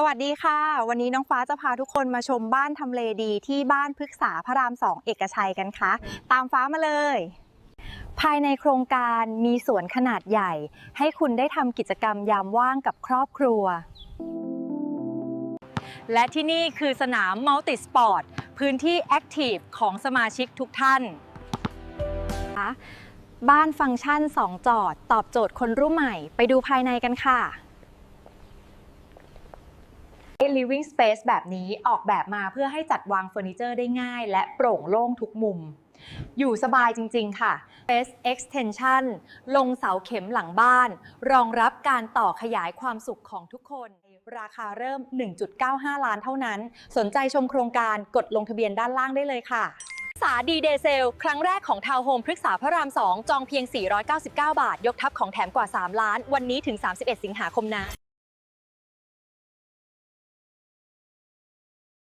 สวัสดีค่ะ วันนี้น้องฟ้าจะพาทุกคนมาชมบ้านทำเลดีที่บ้านพฤกษาพระรามสองเอกชัยกันค่ะ ตามฟ้ามาเลย ภายในโครงการมีสวนขนาดใหญ่ ให้คุณได้ทำกิจกรรมยามว่างกับครอบครัว และที่นี่คือสนามมัลติสปอร์ตพื้นที่แอคทีฟของสมาชิกทุกท่าน บ้านฟังก์ชัน 2 จอด ตอบโจทย์คนรุ่นใหม่ ไปดูภายในกันค่ะ living space แบบนี้ออกแบบมาเพื่อให้จัดวางเฟอร์นิเจอร์ได้ง่าย และโปร่งโล่งทุกมุม อยู่สบายจริง ๆ ค่ะ Space Extension ลงเสาเข็มหลังบ้าน รองรับการต่อขยายความสุขของทุกคน ราคาเริ่ม 1.95 ล้านเท่านั้น สนใจชมโครงการกดลงทะเบียนด้านล่างได้เลยค่ะสาดีเดเซล ครั้งแรกของทาวน์โฮมพฤกษาพระราม 2 จองเพียง 499 บาท ยกทับของแถมกว่า 3 ล้าน วันนี้ถึง 31 สิงหาคมนะ